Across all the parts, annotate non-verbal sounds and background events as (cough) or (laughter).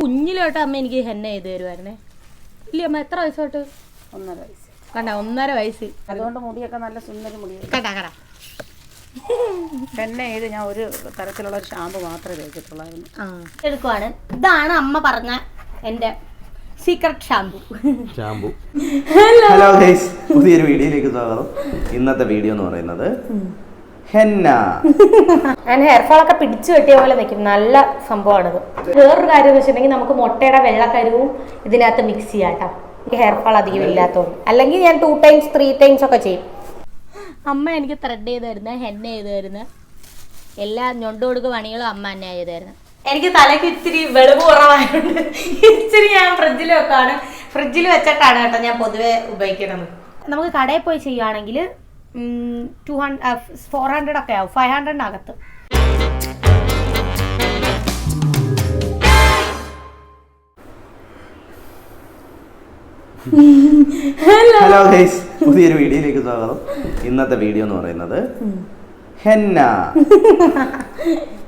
കുഞ്ഞിലോട്ട് അമ്മ എനിക്ക് ഹെന്ന ചെയ്ത് തരുമായിരുന്നേ ഇല്ല അമ്മ എത്ര വയസ്സോട്ട്? ഒന്നര വയസ്സ്. കണ്ട ഒന്നര വയസ്സ്. അതുകൊണ്ട് മുടിയൊക്കെ നല്ല സുന്ദരി മുടി. കണ്ട കട ഹെന്ന ചെയ്ത് ഞാൻ ഒരു തരത്തിലുള്ള ഒരു ഷാമ്പു മാത്രമേ തേച്ചിട്ടുള്ളായിരുന്നു. ആ. എടുക്കുവാണ്. ഇതാണ് അമ്മ പറഞ്ഞ എന്റെ secret shampoo shampoo hello guys പുതിയൊരു വീഡിയോയിലേക്ക് സ്വാഗതം. ഇന്നത്തെ വീഡിയോ എന്ന് പറയുന്നത് ഹെന്ന. ഞാൻ ഹെയർ ഒക്കെ പിടിച്ചു കെട്ടിയ പോലെ നിൽക്കും. നല്ല സംഭവമാണിത്. വേറൊരു കാര്യം എന്ന് വെച്ചിട്ടുണ്ടെങ്കിൽ നമുക്ക് മുട്ടയുടെ വെള്ളക്കരുവും ഇതിനകത്ത് മിക്സ് ചെയ്യാം കേട്ടോ. എനിക്ക് ഹെയർ ഫോൾ അധികം ഇല്ലാത്തതുകൊണ്ട്. അല്ലെങ്കിൽ ഞാൻ ടു ടൈംസ് ത്രീ ടൈംസ് ഒക്കെ ചെയ്യും. അമ്മ എനിക്ക് ത്രെഡ് ചെയ്ത് തരുന്ന ഹെന്ന ചെയ്ത് തരുന്ന എല്ലാ ഞൊണ്ടു കൊടുക്ക പണികളും അമ്മ തന്നെ ചെയ്ത് തരുന്നത് എനിക്ക് തലയ്ക്ക് ഇത്തിരി വെളിവ് കുറവായതുകൊണ്ട് ഇച്ചിരി ഞാൻ ഫ്രിഡ്ജിൽ വെക്കാണ്. ഫ്രിഡ്ജിൽ വെച്ചിട്ടാണ് കേട്ടോ ഞാൻ പൊതുവെ ഉപയോഗിക്കുന്നത്. നമുക്ക് കടയിൽ പോയി ചെയ്യുകയാണെങ്കിൽ ടു ഹൺഡ്രഡ് ഫോർ ഹൺഡ്രഡ് ഒക്കെ ആവും. ഫൈവ് ഹൺഡ്രഡിനകത്ത് ഹലോ ഗൈസ് പുതിയൊരു വീഡിയോയിലേക്ക് സ്വാഗതം. ഇന്നത്തെ വീഡിയോ എന്ന് പറയുന്നത് ഹെന്ന.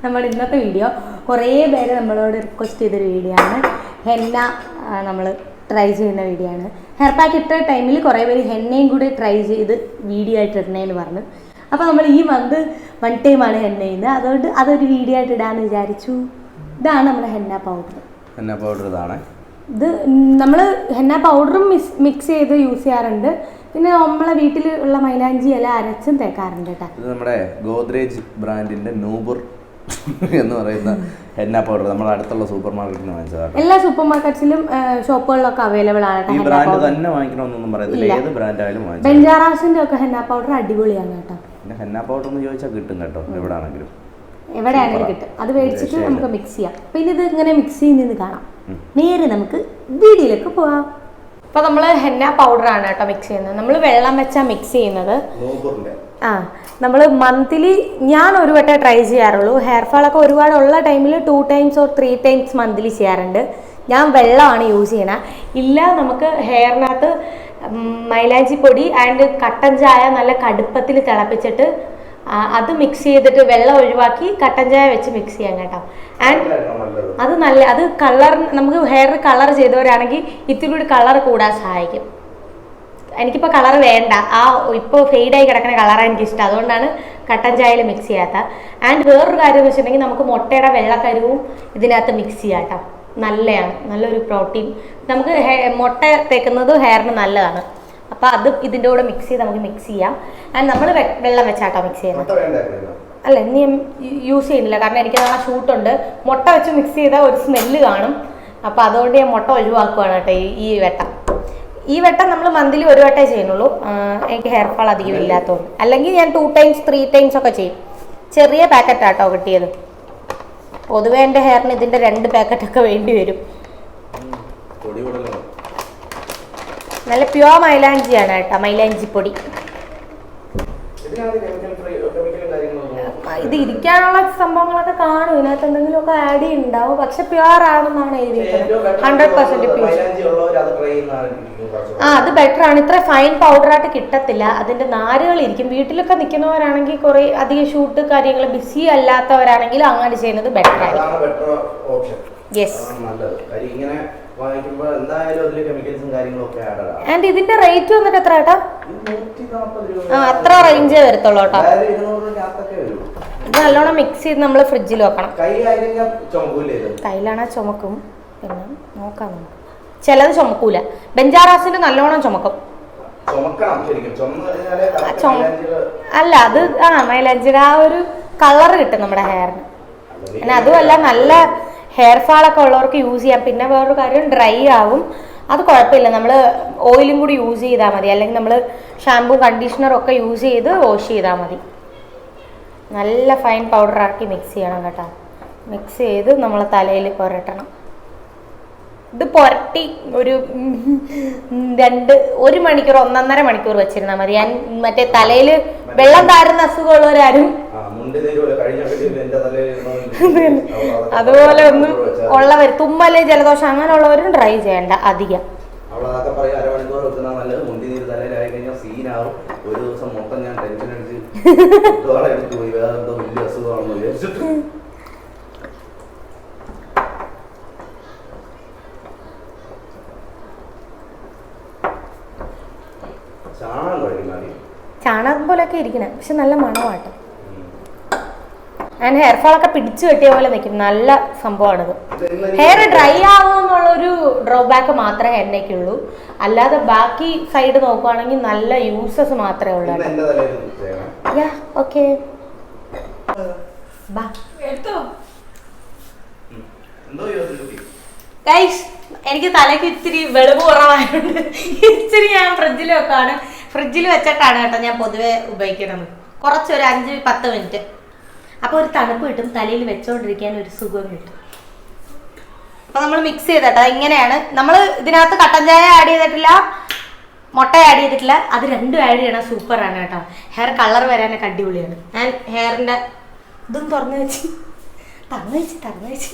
നമ്മുടെ ഇന്നത്തെ വീഡിയോ കുറേ പേര് നമ്മളോട് റിക്വസ്റ്റ് ചെയ്തൊരു വീഡിയോ ആണ്. ഹെന്ന നമ്മൾ ട്രൈ ചെയ്യുന്ന വീഡിയോ ആണ് ഹെയർ പാക്ക് ഇട്ട ടൈമിൽ കുറേ പേര് ഹെന്നയും കൂടി ട്രൈ ചെയ്ത് വീഡിയോ ആയിട്ട് ഇടണേന്ന് പറഞ്ഞു. അപ്പോൾ നമ്മൾ ഈ മന്ത് വൺ ടൈമാണ് ഹെന്ന ചെയ്യുന്നത്. അതുകൊണ്ട് അതൊരു വീഡിയോ ആയിട്ട് ഇടാമെന്ന് വിചാരിച്ചു. ഇതാണ് നമ്മുടെ ഹെന്ന പൗഡർ ഹെന്ന പൗഡർ ഇതാണ്. ഇത് നമ്മൾ ഹെന്ന പൗഡറും മിക്സ് മിക്സ് ചെയ്ത് യൂസ് ചെയ്യാറുണ്ട്. പിന്നെ നമ്മളെ വീട്ടിൽ ഉള്ള മൈലാഞ്ചി ഇല അരച്ചും തേക്കാറുണ്ട് കേട്ടോ. ഇത് നമ്മുടെ ഗോദ്രേജ് ബ്രാൻഡിന്റെ നൂബർ എന്ന് പറയുന്ന ഹെന്ന പൗഡർ നമ്മൾ അടുത്തുള്ള സൂപ്പർ മാർക്കറ്റിൽ നിന്ന് വാങ്ങിച്ചതാണ് എല്ലാ സൂപ്പർ മാർക്കറ്റ്സിലും ഷോപ്പുകളിലൊക്കെ അവൈലബിൾ ആണ് ഈ ബ്രാൻഡ് തന്നെ വാങ്ങിക്കണമെന്നൊന്നും പറയത്തില്ല. ഏത് ബ്രാൻഡ് ആയാലും വാങ്ങിച്ചു ബെഞ്ചാറാസിന്റെ ഒക്കെ ഹെന്ന പൗഡർ അടിപൊളിയാണ് കേട്ടോ. പിന്നെ ഹെന്ന പൗഡർ എന്ന് ചോദിച്ചാൽ കിട്ടും കേട്ടോ എവിടെ ആണെങ്കിലും എവിടെയാണെങ്കിലും കിട്ടും. അത് മേടിച്ചിട്ട് നമുക്ക് മിക്സ് ചെയ്യാം. പിന്നെ ഇത് ഇങ്ങനെ മിക്സ് ചെയ്യുന്നത് കാണാം. നേരെ നമുക്ക് വീഡിയോയിലേക്ക് പോവാം അപ്പൊ നമ്മൾ ഹെന്ന പൗഡർ ആണ് കേട്ടോ മിക്സ് ചെയ്യുന്നത്. നമ്മൾ വെള്ളം വെച്ചാ മിക്സ് ചെയ്യുന്നത്. ആ നമ്മൾ മന്ത്ലി ഞാൻ ഒരു വട്ടം ട്രൈ ചെയ്യാറുള്ളൂ. ഹെയർ ഫാളൊക്കെ ഒരുപാട് ഉള്ള ടൈമിൽ two times or three times monthly ചെയ്യാറുണ്ട്. ഞാൻ വെള്ളമാണ് യൂസ് ചെയ്യണത് ഇല്ല നമുക്ക് ഹെയറിനകത്ത് മൈലാഞ്ചി പൊടി ആൻഡ് കട്ടൻ ചായ നല്ല കടുപ്പത്തിൽ തിളപ്പിച്ചിട്ട് അത് മിക്സ് ചെയ്തിട്ട് വെള്ളം ഒഴിവാക്കി കട്ടൻ ചായ വെച്ച് മിക്സ് ചെയ്യാം കേട്ടോ. ആൻഡ് അത് നല്ല അത് കളർ നമുക്ക് ഹെയർ കളർ ചെയ്തവരാണെങ്കിൽ ഇത്തിരി കൂടി കളർ കൂടാൻ സഹായിക്കും. എനിക്കിപ്പോൾ കളർ വേണ്ട. ആ ഇപ്പോൾ ഫെയ്ഡായി കിടക്കുന്ന കളറാണ് എനിക്ക് ഇഷ്ടം അതുകൊണ്ടാണ് കട്ടൻ ചായയിൽ മിക്സ് ചെയ്യാത്ത. ആൻഡ് വേറൊരു കാര്യം എന്ന് വെച്ചിട്ടുണ്ടെങ്കിൽ നമുക്ക് മുട്ടയുടെ വെള്ളക്കരുവും ഇതിനകത്ത് മിക്സ് ചെയ്യാം കേട്ടോ. നല്ലതാണ്. നല്ലൊരു പ്രോട്ടീൻ നമുക്ക് മുട്ട തേക്കുന്നത് ഹെയറിന് നല്ലതാണ്. അപ്പോൾ അത് ഇതിന്റെ കൂടെ മിക്സ് ചെയ്ത് നമുക്ക് മിക്സ് ചെയ്യാം. ആൻഡ് നമ്മൾ വെള്ളം വെച്ചാട്ടോ മിക്സ് ചെയ്യുന്നത്. അല്ല ഇനി യൂസ് ചെയ്യുന്നില്ല. കാരണം എനിക്ക് ആ ഷൂട്ടുണ്ട് മുട്ട വെച്ച് മിക്സ് ചെയ്താൽ ഒരു സ്മെല്ല് കാണും. അപ്പോൾ അതുകൊണ്ട് ഞാൻ മുട്ട ഒഴിവാക്കുവാണ് കേട്ടോ ഈ ഈ വെട്ടം. ഈ വെട്ടം നമ്മൾ മന്ത്ലി ഒരു വട്ടമേ ചെയ്യുന്നുള്ളൂ. എനിക്ക് ഹെയർ ഫാൾ അധികം ഇല്ലാത്തതുകൊണ്ട് അല്ലെങ്കിൽ ഞാൻ ടു ടൈംസ് ത്രീ ടൈംസ് ഒക്കെ ചെയ്യും. ചെറിയ പാക്കറ്റാട്ടോ കിട്ടിയത്. പൊതുവെ എന്റെ ഹെയറിന് ഇതിന്റെ രണ്ട് പാക്കറ്റൊക്കെ വേണ്ടി വരും. നല്ല പ്യുവർ മൈലാഞ്ചിയാണ് കേട്ടോ മൈലാഞ്ചി പൊടി. ഇത് ഇരിക്കാനുള്ള സംഭവങ്ങളൊക്കെ കാണും. ഇതിനകത്ത് എന്തെങ്കിലുമൊക്കെ ആഡ് ചെയ്യുന്നുണ്ടാവും. പക്ഷെ പ്യുവർ ആണെന്നാണ് എഴുതിയിരിക്കുന്നത്. ഹൺഡ്രഡ് പെർസെന്റ് ആ അത് ബെറ്റർ ആണ്. ഇത്ര ഫൈൻ പൗഡർ ആയിട്ട് കിട്ടത്തില്ല. അതിന്റെ നാരുകൾ ഇരിക്കും. വീട്ടിലൊക്കെ നിൽക്കുന്നവരാണെങ്കിൽ കുറെ അധികം ഷൂട്ട് കാര്യങ്ങൾ ബിസി അല്ലാത്തവരാണെങ്കിൽ അങ്ങനെ ചെയ്യുന്നത് ബെറ്റർ ആയിരിക്കും. യെസ് ഇങ്ങനെ വാങ്ങിക്കുമ്പോൾ എന്തായാലും അതിൽ കെമിക്കൽസും കാര്യങ്ങളൊക്കെ ആഡ് ആൻഡ് ഇതിന്റെ റേറ്റ് വന്നിട്ട് എത്ര ഏട്ടാ? ആ അത്ര റേഞ്ചേ വരത്തുള്ളൂ കേട്ടോ അതായത് ഇരുന്നൂറ് രൂപയ്ക്കകത്തൊക്കെ വരും ഇത് നല്ലോണം മിക്സ് ചെയ്ത് നമ്മൾ ഫ്രിഡ്ജിൽ വെക്കണം. കയ്യിലാണ് ചുമക്കും. പിന്നെ നോക്കാം നമുക്ക്. ചിലത് ചുമക്കൂല. ബെഞ്ചാറാസിന്റെ നല്ലോണം ചുമക്കും. അല്ല അത് ആ മൈലാഞ്ചിയുടെ ആ ഒരു കളർ കിട്ടും നമ്മുടെ ഹെയറിന് പിന്നെ അതുമല്ല നല്ല ഹെയർ ഫാൾ ഒക്കെ ഉള്ളവർക്ക് യൂസ് ചെയ്യാം. പിന്നെ വേറൊരു കാര്യം ഡ്രൈ ആവും. അത് കുഴപ്പമില്ല. നമ്മൾ ഓയിലും കൂടി യൂസ് ചെയ്താൽ മതി. അല്ലെങ്കിൽ നമ്മൾ ഷാമ്പൂ കണ്ടീഷണർ ഒക്കെ യൂസ് ചെയ്ത് വാഷ് ചെയ്താൽ മതി. നല്ല ഫൈൻ പൗഡർ ആക്കി മിക്സ് ചെയ്യണം കേട്ടോ. മിക്സ് ചെയ്ത് നമ്മൾ തലയിൽ പുരട്ടണം. ഇത് പുരട്ടി ഒരു (laughs) രണ്ട് ഒരു മണിക്കൂർ ഒന്നൊന്നര മണിക്കൂർ വെച്ചിരുന്നാൽ മതി. ഞാൻ മറ്റേ തലയിൽ വെള്ളം താരുന്ന അസുഖമുള്ളവരാരും (laughs) അതുപോലെ ഒന്നും ഉള്ളവർ തുമ്മൽ ജലദോഷം അങ്ങനെയുള്ളവരും ട്രൈ ചെയ്യണ്ട അധികം. ചാണകം പോലെയൊക്കെ ഇരിക്കണേ. പക്ഷെ നല്ല മണമാട്ടോ. ഉം. ഞാൻ ഹെയർ ഫോൾ ഒക്കെ പിടിച്ചു കെട്ടിയ പോലെ നിൽക്കും. നല്ല സംഭവമാണിത്. ഹെയർ ഡ്രൈ ഡ്രോ ഡ്രോബാക്ക് മാത്രമേ എണ്ണയ്ക്കുള്ളൂ അല്ലാതെ ബാക്കി സൈഡ് നോക്കുവാണെങ്കിൽ നല്ല യൂസസ് മാത്രമേ ഉള്ളൂ യാ ഓക്കെ എനിക്ക് തലയ്ക്ക് ഇത്തിരി വെളിവ് കുറവായതുകൊണ്ട് ഇത്തിരി ഞാൻ ഫ്രിഡ്ജിൽ വെക്കാണ്. ഫ്രിഡ്ജിൽ വെച്ചിട്ടാണ് കേട്ടോ ഞാൻ പൊതുവെ ഉപയോഗിക്കുന്നത്. കുറച്ചൊരു അഞ്ച് പത്ത് മിനിറ്റ് അപ്പോൾ ഒരു തണുപ്പ് കിട്ടും തലയിൽ വെച്ചോണ്ടിരിക്കാൻ ഒരു സുഖം കിട്ടും. അപ്പോൾ നമ്മൾ മിക്സ് ചെയ്തട്ടോ. ഇങ്ങനെയാണ്. നമ്മൾ ഇതിനകത്ത് കട്ടൻ ചായ ആഡ് ചെയ്തിട്ടില്ല മുട്ട ആഡ് ചെയ്തിട്ടില്ല. അത് രണ്ടും ആഡ് ചെയ്യണം. സൂപ്പറാണ് കേട്ടോ. ഹെയർ കളർ വരാനൊക്കെ അടിപൊളിയാണ്. ഞാൻ ഹെയറിന്റെ ഇതും തുറന്നു വെച്ച് തറന്നു വെച്ച് തറന്നു വെച്ച്.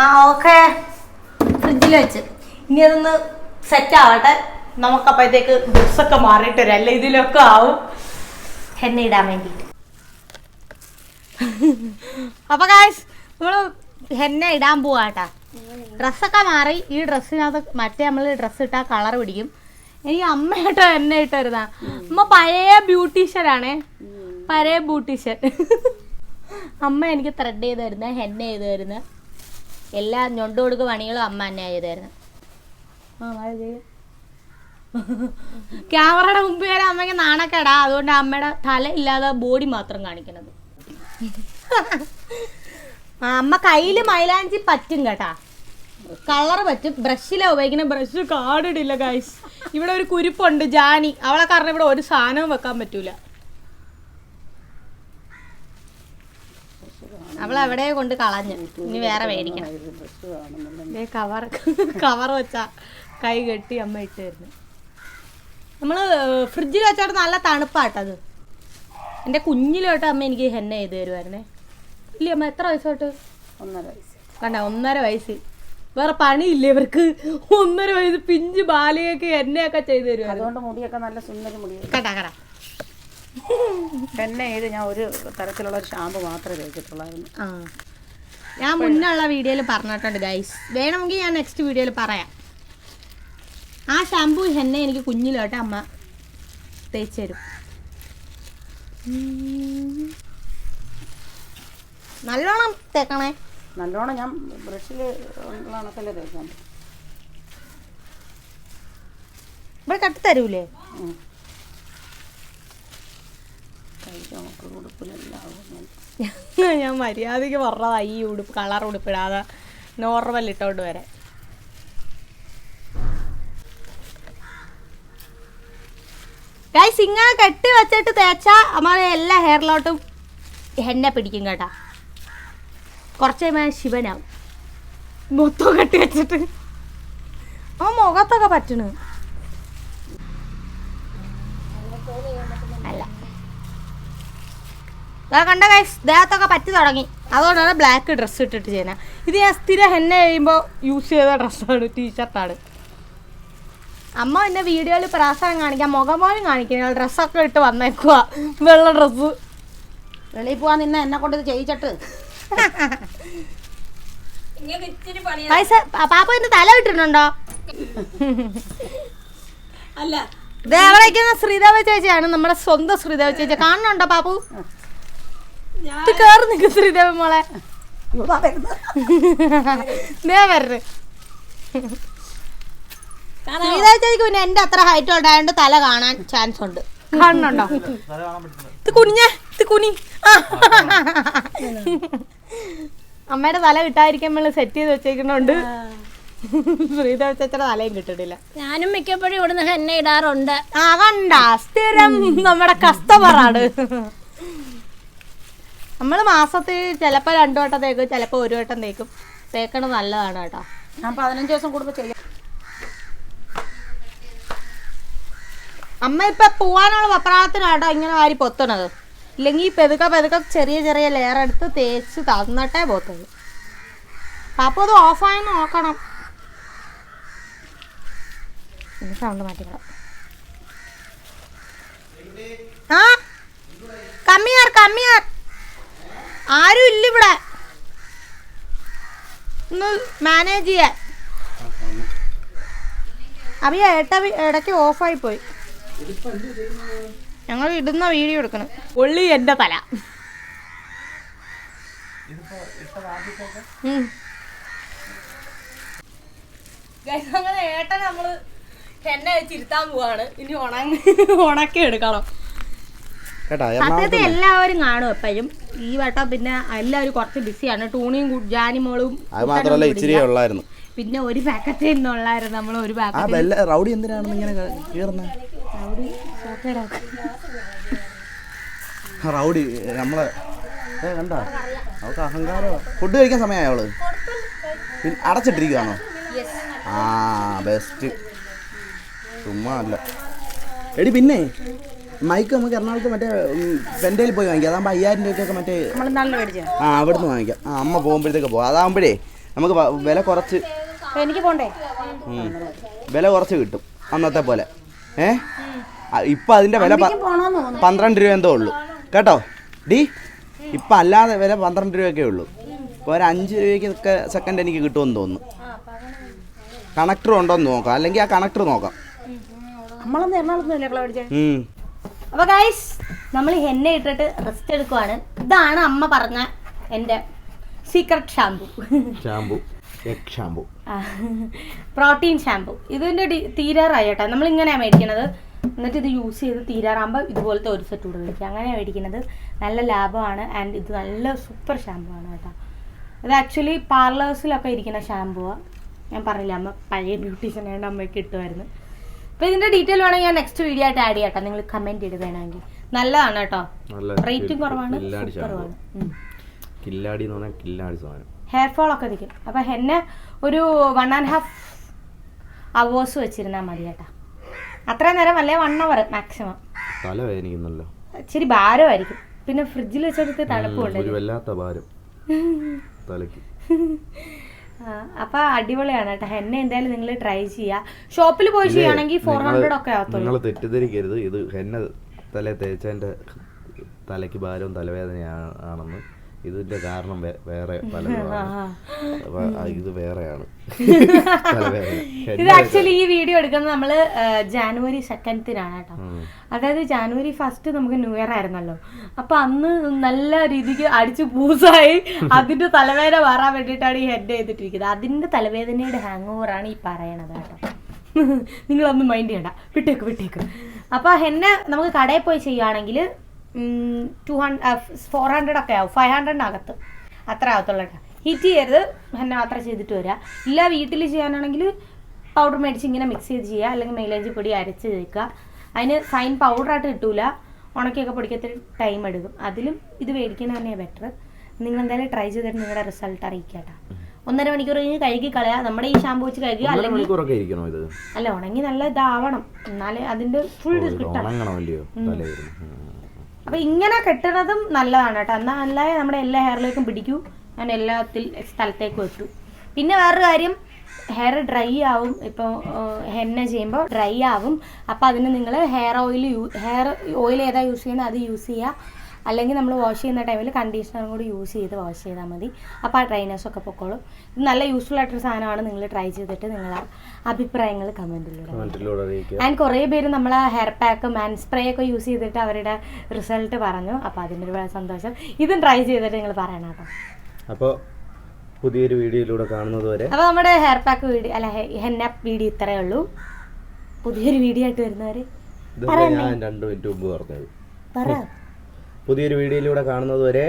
ആ ഓക്കെ ഫ്രിഡ്ജിൽ വെച്ച്. ഇനി അതൊന്ന് സെറ്റ് ആവട്ടെ. നമുക്കപ്പോഴത്തേക്ക് ഡ്രസ്സൊക്കെ മാറിയിട്ട് വരാം. അല്ല? ഇതിലൊക്കെ ആവും. ഇടാൻ വേണ്ടിയിട്ട് (laughs) അപ്പൊ കാശ് നമ്മൾ ഹെന്ന ഇടാൻ പോവാട്ടാ. ഡ്രസ്സൊക്കെ മാറി ഈ ഡ്രസ്സിനകത്ത് മറ്റേ നമ്മൾ ഡ്രസ്സ് ഇട്ടാൽ കളർ പിടിക്കും. എനിക്ക് അമ്മ കേട്ടോ എന്നെ ഇട്ട് വരുന്ന. അമ്മ പഴയ ബ്യൂട്ടീഷ്യനാണേ പഴയ ബ്യൂട്ടീഷ്യൻ (laughs) അമ്മ എനിക്ക് ത്രെഡ് ചെയ്ത് തരുന്ന ഹെന്ന ചെയ്ത് തരുന്ന. എല്ലാ ഞൊണ്ട് കൊടുക്ക് പണികളും അമ്മ എന്നെ ചെയ്ത് തരുന്നത് ആ മഴ ചെയ്യും. ക്യാമറയുടെ മുമ്പ് വരെ അമ്മയ്ക്ക് നാണക്കേടാ. അതുകൊണ്ട് അമ്മയുടെ തല ഇല്ലാതെ ബോഡി മാത്രം കാണിക്കണത് അമ്മ കയ്യിൽ മൈലാഞ്ചി പറ്റും കേട്ടാ. കളർ പറ്റും. ബ്രഷിലാ ഉപയോഗിക്കുന്ന ബ്രഷ് കാടിടില്ല ഗൈസ് ഇവിടെ ഒരു കുരുപ്പുണ്ട് ജാനി. അവളെ കാരണം ഇവിടെ ഒരു സാധനവും വെക്കാൻ പറ്റൂല. അവൾ അവിടെ കൊണ്ട് കളഞ്ഞു. ഇനി വേറെ മേടിക്കണം. കവർ കവർ (laughs) വെച്ചാ കൈ കെട്ടി അമ്മ ഇട്ട് നമ്മൾ ഫ്രിഡ്ജിൽ വെച്ചോട്ട് നല്ല തണുപ്പാട്ടത് എന്റെ കുഞ്ഞിലോട്ട് അമ്മ എനിക്ക് ഹെന്ന ചെയ്ത് തരുമായിരുന്നേ ഇല്ല അമ്മ എത്ര വയസ്സോട്ട് ഒന്നര വയസ്സ്. കണ്ട ഒന്നര വയസ്സ്. വേറെ പണിയില്ല ഇവർക്ക്? ഒന്നര വയസ്സ് പിഞ്ച് ബാലയൊക്കെ എന്നെയൊക്കെ ചെയ്തു തരുമായിരുന്നു അതുകൊണ്ട് മുടിയൊക്കെ നല്ല സുന്ദര മുടി. കണ്ട കട എന്നെ ചെയ്ത് ഞാൻ ഒരു തരത്തിലുള്ള ഒരു ഷാമ്പു മാത്രമേ കഴിച്ചിട്ടുള്ളായിരുന്നു ആ. ഞാൻ മുന്നുള്ള വീഡിയോയിൽ പറഞ്ഞിട്ടുണ്ട് ഗൈസ്. വേണമെങ്കിൽ ഞാൻ നെക്സ്റ്റ് വീഡിയോയിൽ പറയാം. ആ ഷാമ്പു ഹെന്ന എനിക്ക് കുഞ്ഞിലോട്ട് അമ്മ തേച്ച് തരും നല്ലോണം തേക്കണേ. നല്ലോണം ഞാൻ ബ്രഷിൽ തേക്കാൻ. ഇവിടെ കട്ട് തരൂലേ. (laughs) ഞാൻ മര്യാദയ്ക്ക് പറഞ്ഞതാ ഈ ഉടുപ്പ് കളർ ഉടുപ്പിടാതെ നോർമൽ ഇട്ടോണ്ട് വരാൻ. ഗൈസ് ഇങ്ങനെ കെട്ടി വെച്ചിട്ട് തേച്ചാ നമ്മളെ എല്ലാ ഹെയറിലോട്ടും എന്നെ പിടിക്കും കേട്ടാ. കുറച്ച് കഴിയുമ്പോൾ ശിവനാവും. മൊത്തം കെട്ടി വെച്ചിട്ട്. ആ മുഖത്തൊക്കെ പറ്റണ്. അല്ല. കണ്ട ഗൈസ് ദേഹത്തൊക്കെ പറ്റി തുടങ്ങി. അതുകൊണ്ടാണ് ബ്ലാക്ക് ഡ്രസ്സ് ഇട്ടിട്ട് ചെയ്യുന്നത് ഇത് ഞാൻ സ്ഥിരം എന്നെ ചെയ്യുമ്പോൾ യൂസ് ചെയ്ത ഡ്രസ്സാണ് ടീഷർട്ടാണ് അമ്മ എന്നെ വീഡിയോയിൽ പ്രാസനം കാണിക്കാൻ മുഖം പോലും കാണിക്കുന്ന ഡ്രസ്സൊക്കെ ഇട്ട് വന്നേക്കുക വെള്ള ഡ്രസ്സ്. വെളിയിൽ പോവാൻ നിന്ന എന്നെ കൊണ്ട് ഇത് ചെയ്യിച്ചിട്ട്. പൈസ പാപ്പ എന്റെ തല ഇട്ടിട്ടുണ്ടോ അല്ല. ദേ അവിടെ ഇരിക്കുന്ന ശ്രീദേവ ചേച്ചിയാണ് നമ്മുടെ സ്വന്തം ശ്രീദേവ ചേച്ചി. കാണുന്നുണ്ടോ പാപ്പു? ഇത് കേറി നിൽക്കും ശ്രീദേവ മോളെ. ദേ വരര് ശ്രീദേവ ചേച്ചിക്ക് പിന്നെ എന്റെ അത്ര ഹൈറ്റ് ഉണ്ടായതുകൊണ്ട് തല കാണാൻ ചാൻസ് ഉണ്ട്. കാണുന്നുണ്ടോ? ഇത് കുനിഞ്ഞ ഇത് കുനി. അമ്മയുടെ തല കിട്ടായിരിക്കും സെറ്റ് ചെയ്ത് വെച്ചേക്കുന്നുണ്ട് ശ്രീദേവ ചേച്ചിയുടെ തലയും കിട്ടിട്ടില്ല ഞാനും മിക്കപ്പോഴും ഇവിടുന്ന് ഹെന്ന ഇടാറുണ്ട്. ആ കണ്ട? സ്ഥിരം നമ്മുടെ കസ്റ്റമറാണ് നമ്മൾ മാസത്തിൽ ചിലപ്പോൾ രണ്ടു വട്ടം തേക്കും ചിലപ്പോൾ ഒരു വട്ടം തേക്കും. തേക്കണത് നല്ലതാണ് കേട്ടോ. ഞാൻ പതിനഞ്ച് ദിവസം കൂടുമ്പോ ചെയ്യാം. അമ്മ ഇപ്പൊ പോവാനുള്ള പപ്രാളത്തിനാട്ടോ ഇങ്ങനെ വാരി പൊത്തണത്. ഇല്ലെങ്കിൽ പെതുക്കെ പെതുക്കെ ചെറിയ ചെറിയ ലെയർ എടുത്ത് തേച്ച് തന്നിട്ടേ പോത്തുള്ളൂ. അപ്പോൾ അത് ഓഫായി നോക്കണം. സൗണ്ട് മാറ്റിക്കണം ആ? കമ്മിയാർ കമ്മിയാർ ആരും ഇല്ല ഇവിടെ. ഒന്ന് മാനേജ് ചെയ്യാൻ. അപ്പൊ ഏട്ട ഇടയ്ക്ക് ഓഫായി പോയി. ഞങ്ങൾ ഇടുന്ന വീഡിയോ എടുക്കണം. ഉള്ളി എന്റെ തല. അങ്ങനെ ഏട്ടൻ നമ്മൾ എന്നെ വെച്ചിരുത്താൻ പോവാണ്. ഇനി ഉണങ്ങി (laughs) ഉണക്കി എടുക്കണം. സത്യത്തെ എല്ലാവരും കാണും എപ്പോഴും. ഈ വട്ടം പിന്നെ എല്ലാവരും കുറച്ച് ബിസിയാണ് ടൂണിയും ജാനി ജാനിമോളും അത് മാത്രമല്ല ഇച്ചിരി ഉള്ളായിരുന്നു. പിന്നെ ഒരു പാക്കറ്റ് ഉള്ളായിരുന്നു നമ്മൾ ഒരു ആ പാക്കറ്റ് റൗഡി എന്തിനാണെന്ന് ഇങ്ങനെ കീറുന്നത് റൗഡി നമ്മളെ ഏ കണ്ട? അവൾക്ക് അഹങ്കാരമാ ഫുഡ് കഴിക്കാൻ സമയമായ അവൾ? പിന്നെ അടച്ചിട്ടിരിക്കുകയാണോ ആ ബെസ്റ്റ് ചുമ്മാ അല്ല. എടി പിന്നെ മൈക്ക് നമുക്ക് എറണാകുളത്ത് മറ്റേ പെൻഡയിൽ പോയി വാങ്ങിക്കാം. അതാകുമ്പോൾ അയ്യായിരം രൂപയ്ക്കൊക്കെ മറ്റേ ആ അവിടുന്ന് വാങ്ങിക്കാം. ആ അമ്മ പോകുമ്പോഴത്തേക്ക് പോകാം അതാകുമ്പോഴേ നമുക്ക് വില കുറച്ച് എനിക്ക് പോണ്ടേ. വില കുറച്ച് കിട്ടും അന്നത്തെ പോലെ. ഏഹ് ഇപ്പൊ അതിന്റെ വില പന്ത്രണ്ട് രൂപ എന്തോ ഉള്ളൂ. കേട്ടോ? ഡി ഇപ്പൊ അല്ലാതെ വില പന്ത്രണ്ട് രൂപയൊക്കെ ഉള്ളൂ. ഇപ്പൊ ഒരു അഞ്ച് രൂപയ്ക്കൊക്കെ സെക്കൻഡ് എനിക്ക് കിട്ടുമെന്ന് തോന്നുന്നു. കണക്ടർ ഉണ്ടോന്ന് നോക്കാം. അല്ലെങ്കിൽ ആ കണക്ടർ നോക്കാം. നമ്മളൊന്നും അപ്പൊ ഗൈസ് നമ്മൾ എണ്ണ ഇട്ടിട്ട് റെസ്റ്റ് എടുക്കുവാണ്. ഇതാണ് അമ്മ പറഞ്ഞ എന്റെ secret shampoo shampoo egg shampoo protein shampoo ഇതിന്റെ തീരാറായി കേട്ടോ. നമ്മൾ ഇങ്ങനെയാണ് മേടിക്കണത്. എന്നിട്ട് ഇത് യൂസ് ചെയ്ത് തീരാറാകുമ്പോൾ ഇതുപോലത്തെ ഒരു സെറ്റ് കൂടെ മേടിക്കുക. അങ്ങനെയാണ് മേടിക്കുന്നത്. നല്ല ലാഭമാണ് ആൻഡ് ഇത് നല്ല സൂപ്പർ ഷാമ്പു ആണ് കേട്ടോ. ഇത് ആക്ച്വലി പാർലേഴ്സിലൊക്കെ ഇരിക്കുന്ന ഷാമ്പുവാണ് ഞാൻ പറഞ്ഞില്ല അമ്മ പഴയ ബ്യൂട്ടീഷ്യൻ ആയതുകൊണ്ട് അമ്മയ്ക്ക് കിട്ടുമായിരുന്നു അപ്പോൾ ഇതിന്റെ ഡീറ്റെയിൽ വേണമെങ്കിൽ ഞാൻ നെക്സ്റ്റ് വീഡിയോ ആയിട്ട് ആഡ് ചെയ്യാം കേട്ടോ നിങ്ങൾ കമന്റ് ചെയ്ത് വേണമെങ്കിൽ. നല്ലതാണ് കേട്ടോ. റേറ്റും കുറവാണ് കുറവാണ് കില്ലാടി എന്ന് പറഞ്ഞാൽ കില്ലാടി സാധനം. ഹെയർ ഫോൾ ഒക്കെ നിൽക്കും അപ്പോൾ എന്നെ ഒരു വൺ ആൻഡ് ഹാഫ് അവേഴ്സ് വെച്ചിരുന്നാൽ മതി കേട്ടോ. അത്രയും നേരം അല്ലേ വൺ അവർ മാക്സിമം തല വേദനിക്കുന്നല്ലോ ഇച്ചിരി ഭാരമായിരിക്കും. പിന്നെ ഫ്രിഡ്ജിൽ വെച്ചെടുത്ത് തണുപ്പുണ്ട്. ഒരു വല്ലാത്ത ഭാരം. തലയ്ക്ക്. അപ്പൊ അടിപൊളിയാണ് കേട്ടോ. എന്നെ എന്തായാലും നിങ്ങൾ ട്രൈ ചെയ്യാ. ഷോപ്പിൽ പോയി ചെയ്യുകയാണെങ്കിൽ ഫോർ ഹൺഡ്രഡ് ഒക്കെ നിങ്ങൾ തെറ്റിദ്ധരിക്കരുത്. ഇത് എന്നെ തല തേച്ചതിന്റെ തലയ്ക്ക് ഭാരവും തലവേദന ആണെന്ന്. ഇതിന്റെ കാരണം വേറെ (laughs) പലതുമാണ്. ആ ഇത് വേറെയാണ്. (laughs) ഇത് ആക്ച്വലി ഈ വീഡിയോ എടുക്കുന്നത് നമ്മൾ ജാനുവരി സെക്കൻഡിനാണ് കേട്ടോ. അതായത് ജാനുവരി ഫസ്റ്റ് നമുക്ക് ന്യൂ ഇയർ ആയിരുന്നല്ലോ. അപ്പൊ അന്ന് നല്ല രീതിക്ക് അടിച്ചു പൂസായി. അതിന്റെ തലവേദന മാറാൻ വേണ്ടിയിട്ടാണ് ഈ ഹെഡ് ചെയ്തിട്ടിരിക്കുന്നത്. അതിന്റെ തലവേദനയുടെ ഹാങ് ഓവറാണ് ഈ പറയണത് കേട്ടോ. (laughs) നിങ്ങളൊന്നും മൈൻഡ് ചെയ്യണ്ട. വിട്ടേക്ക് വിട്ടേക്ക്. അപ്പൊ എന്നെ നമുക്ക് കടയിൽ പോയി ചെയ്യുകയാണെങ്കിൽ ടു ഹൺഡ്രഡ് ഫോർ ഹൺഡ്രഡ് ഒക്കെ ആവും. ഫൈവ് ഹൺഡ്രഡിനകത്ത് അത്ര ആവത്തുള്ളൂ കേട്ടോ. ഹീറ്റ് ചെയ്യരുത്. എന്നെ അത്ര ചെയ്തിട്ട് വരിക ഇല്ല വീട്ടിൽ ചെയ്യാനാണെങ്കിൽ പൗഡർ മേടിച്ച് ഇങ്ങനെ മിക്സ് ചെയ്ത് ചെയ്യുക. അല്ലെങ്കിൽ മൈലേജ് പൊടി അരച്ച് തേക്കുക. അതിന് ഫൈൻ പൗഡറായിട്ട് കിട്ടൂല. ഉണക്കിയൊക്കെ പൊടിക്കത്തിൽ ടൈം എടുക്കും. അതിലും ഇത് മേടിക്കുന്നത് തന്നെയാണ് ബെറ്റർ നിങ്ങൾ എന്തായാലും ട്രൈ ചെയ്തിട്ട് നിങ്ങളുടെ റിസൾട്ട് അറിയിക്കുക കേട്ടോ. ഒന്നര മണിക്കൂർ കഴിഞ്ഞ് കഴുകി കളയുക നമ്മുടെ ഈ ഷാമ്പു വെച്ച് കഴുകുക. അല്ലെങ്കിൽ അല്ല ഉണങ്ങി നല്ല ഇതാവണം. എന്നാലേ അതിന്റെ ഫുൾ കിട്ടണം ഉണങ്ങണമല്ലയോ തലയിരുന്നു അപ്പൊ ഇങ്ങനെ കെട്ടണതും നല്ലതാണ് കേട്ടോ. എന്നാൽ നല്ല നമ്മുടെ എല്ലാ ഹെയറിലേക്കും പിടിക്കൂ. ഞാൻ എല്ലാത്തിൽ സ്ഥലത്തേക്കും എത്തു. പിന്നെ വേറൊരു കാര്യം ഹെയർ ഡ്രൈ ആവും. ഇപ്പോൾ ഹെന്ന ചെയ്യുമ്പോൾ ഡ്രൈ ആവും. അപ്പോൾ അതിന് നിങ്ങൾ ഹെയർ ഓയിൽ ഹെയർ ഓയിൽ ഏതാ യൂസ് ചെയ്യുന്നത്? അത് യൂസ് ചെയ്യുക അല്ലെങ്കിൽ നമ്മൾ വാഷ് ചെയ്യുന്ന ടൈമിൽ കണ്ടീഷണറും കൂടി യൂസ് ചെയ്ത് വാഷ് ചെയ്താൽ മതി. അപ്പോൾ ആ ഡ്രൈനേഴ്സ് ഒക്കെ പൊക്കോളും. ഇത് നല്ല യൂസ്ഫുൾ ആയിട്ടൊരു സാധനമാണ്. നിങ്ങൾ ട്രൈ ചെയ്തിട്ട് നിങ്ങൾ അഭിപ്രായങ്ങൾ കമന്റിലൂടെ ആൻഡ് കുറേ പേര് നമ്മളെ ഹെയർ പാക്ക് ആൻഡ് സ്പ്രേ ഒക്കെ യൂസ് ചെയ്തിട്ട് അവരുടെ റിസൾട്ട് പറഞ്ഞു. അപ്പോൾ അതിന്റെ ഒരു സന്തോഷം. ഇതും ട്രൈ ചെയ്തിട്ട് നിങ്ങൾ പറയണം കേട്ടോ. അപ്പോൾ പുതിയൊരു വീഡിയോയിലൂടെ കാണുന്നത് വരെ അപ്പോൾ നമ്മുടെ ഹെയർ പാക്ക് വീഡിയോ അല്ല ഹെന്ന വീഡിയോ ഇത്രയേ ഉള്ളൂ. പുതിയൊരു വീഡിയോ ആയിട്ട് വരുന്നവര് ഞാൻ രണ്ട് മിനിറ്റ് മുമ്പ് പറഞ്ഞത്. പറ. പുതിയൊരു വീഡിയോയിലൂടെ കാണുന്നത് വരെ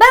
ബൈ